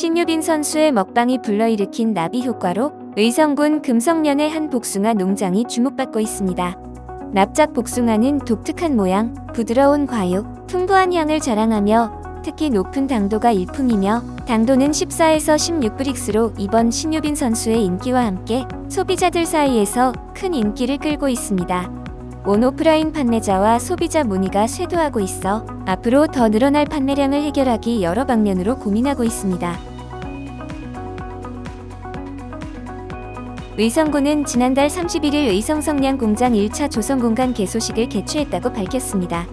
신유빈 선수의 먹방이 불러일으킨 나비 효과로 의성군 금성면의 한 복숭아 농장이 주목받고 있습니다. 납작 복숭아는 독특한 모양, 부드러운 과육, 풍부한 향을 자랑하며 특히 높은 당도가 일품이며 당도는 14에서 16브릭스로 이번 신유빈 선수의 인기와 함께 소비자들 사이에서 큰 인기를 끌고 있습니다. 온오프라인 판매자와 소비자 문의가 쇄도하고 있어 앞으로 더 늘어날 판매량을 해결하기 여러 방면으로 고민하고 있습니다. 의성군은 지난달 31일 의성성량 공장 1차 조성 공간 개소식을 개최했다고 밝혔습니다.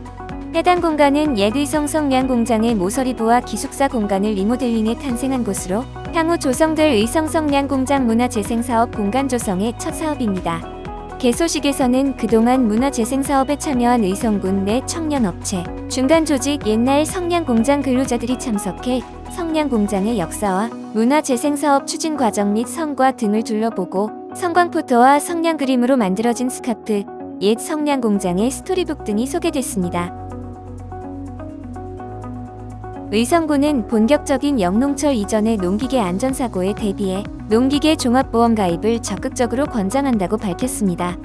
해당 공간은 옛 의성성량 공장의 모서리부와 기숙사 공간을 리모델링해 탄생한 곳으로 향후 조성될 의성성량 공장 문화재생사업 공간 조성의 첫 사업입니다. 개소식에서는 그동안 문화재생 사업에 참여한 의성군 내 청년 업체, 중간 조직 옛날 성냥 공장 근로자들이 참석해 성냥 공장의 역사와 문화재생 사업 추진 과정 및 성과 등을 둘러보고 성광 포토와 성냥 그림으로 만들어진 스카프, 옛 성냥 공장의 스토리북 등이 소개됐습니다. 의성군은 본격적인 영농철 이전의 농기계 안전사고에 대비해 농기계 종합보험 가입을 적극적으로 권장한다고 밝혔습니다.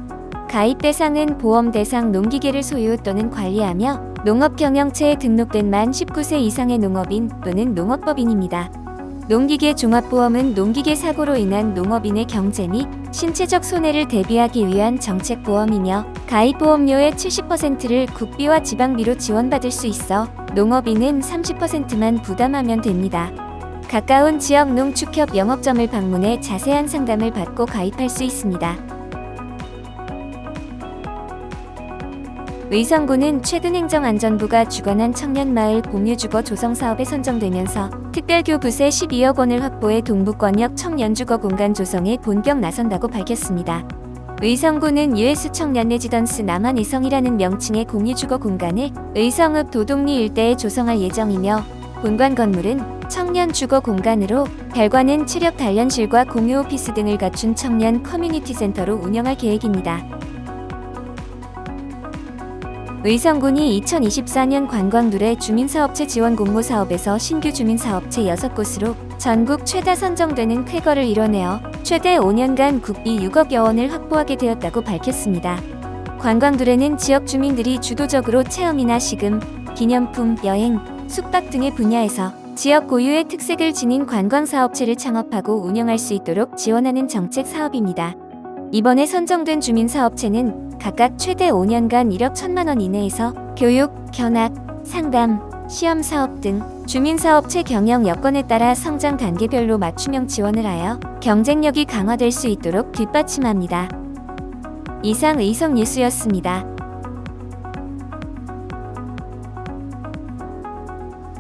가입 대상은 보험 대상 농기계를 소유 또는 관리하며 농업 경영체에 등록된 만 19세 이상의 농업인 또는 농업법인입니다. 농기계 종합보험은 농기계 사고로 인한 농업인의 경제 및 신체적 손해를 대비하기 위한 정책 보험이며 가입 보험료의 70%를 국비와 지방비로 지원받을 수 있어 농업인은 30%만 부담하면 됩니다. 가까운 지역 농축협 영업점을 방문해 자세한 상담을 받고 가입할 수 있습니다. 의성군은 최근 행정안전부가 주관한 청년마을 공유주거 조성 사업에 선정되면서 특별교 부세 12억 원을 확보해 동북권역 청년주거 공간 조성에 본격 나선다고 밝혔습니다. 의성군은 US 청년 레지던스 남한 의성이라는 명칭의 공유주거 공간을 의성읍 도동리 일대에 조성할 예정이며 본관 건물은 청년 주거 공간으로 별관은 체력 단련실과 공유 오피스 등을 갖춘 청년 커뮤니티 센터로 운영할 계획입니다. 의성군이 2024년 관광둘의 주민사업체 지원 공모 사업에서 신규 주민사업체 6곳으로 전국 최다 선정되는 쾌거를 이뤄내어 최대 5년간 국비 6억여 원을 확보하게 되었다고 밝혔습니다. 관광둘에는 지역 주민들이 주도적으로 체험이나 시금, 기념품, 여행, 숙박 등의 분야에서 지역 고유의 특색을 지닌 관광사업체를 창업하고 운영할 수 있도록 지원하는 정책 사업입니다. 이번에 선정된 주민사업체는 각각 최대 5년간 1억 1천만 원 이내에서 교육, 견학, 상담, 시험 사업 등 주민사업체 경영 여건에 따라 성장 단계별로 맞춤형 지원을 하여 경쟁력이 강화될 수 있도록 뒷받침합니다. 이상 의성 뉴스였습니다.